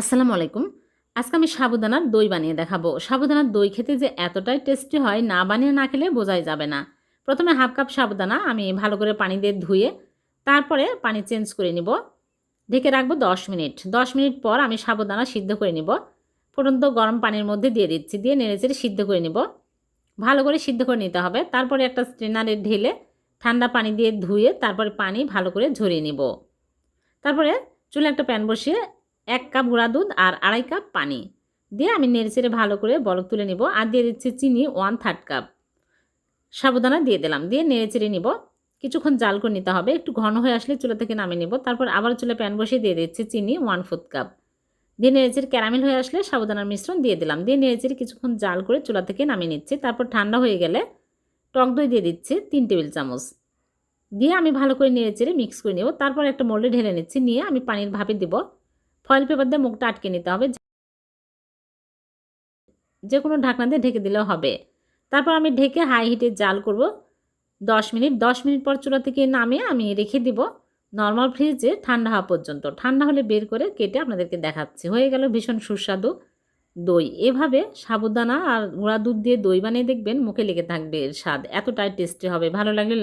আসসালামু আলাইকুম। আজকে আমি সাবুদানার দই বানিয়ে দেখাবো। সাবুদানার দই খেতে যে এতটাই টেস্টি হয়, না বানিয়ে না খেলে বোঝাই যাবে না। প্রথমে হাফ কাপ সাবুদানা আমি ভালো করে পানি দিয়ে ধুয়ে, তারপরে পানি চেঞ্জ করে নিব। ঢেকে রাখব দশ মিনিট। দশ মিনিট পর আমি সাবুদানা সিদ্ধ করে নিব। ফুটন্ত গরম পানির মধ্যে দিয়ে দিচ্ছি, দিয়ে নেড়েচেড়ে সিদ্ধ করে নিব। ভালো করে সিদ্ধ করে নিতে হবে। তারপরে একটা স্ট্রেনারে ঢেলে ঠান্ডা পানি দিয়ে ধুয়ে, তারপরে পানি ভালো করে ঝরিয়ে নিব। তারপরে চুলে একটা প্যান বসিয়ে এক কাপ গুঁড়া দুধ আর আড়াই কাপ পানি। দিয়ে আমি নেড়েচেড়ে ভালো করে বলক তুলে নিব আর দিয়ে দিচ্ছি চিনি ওয়ান থার্ড কাপ। সাবুদানা দিয়ে দিলাম। দিয়ে নেড়েচেড়ে নিব। কিছুক্ষণ জাল করে নিতে হবে। একটু ঘন হয়ে আসলে চুলা থেকে নামিয়ে নিব। তারপর আবার চুলে প্যান বসিয়ে দিয়ে দিচ্ছি চিনি ওয়ান ফোর্থ কাপ। দিয়ে নেড়েচেড়ে ক্যারামেল হয়ে আসলে সাবুদানার মিশ্রণ দিয়ে দিলাম। দিয়ে নেড়েচেড়ে কিছুক্ষণ জাল করে চুলা থেকে নামিয়ে নিচ্ছি। তারপর ঠান্ডা হয়ে গেলে টক দই দিয়ে দিচ্ছি তিন টেবিল চামচ। দিয়ে আমি ভালো করে নেড়েচেড়ে মিক্স করে নেব। তারপর একটা মোল্ডে ঢেলে নিচ্ছি। নিয়ে আমি পানির ভাপে দিব। ফয়েল পেপার দিয়ে মুখটা আটকে নিতে হবে। যে কোনো ঢাকনা দিয়ে ঢেকে দিলেও হবে। তারপর আমি ঢেকে হাই হিটে জাল করব। দশ মিনিট দশ মিনিট পর চুলা থেকে নামিয়ে আমি রেখে দিব নর্মাল ফ্রিজে ঠান্ডা হওয়া পর্যন্ত। ঠান্ডা হলে বের করে কেটে আপনাদেরকে দেখাচ্ছি। হয়ে গেল ভীষণ সুস্বাদু দই। এভাবে সাবুদানা আর গুঁড়া দুধ দিয়ে দই বানিয়ে দেখবেন মুখে লেগে থাকবে এর স্বাদ। এতটাই টেস্টি হবে। ভালো লাগলে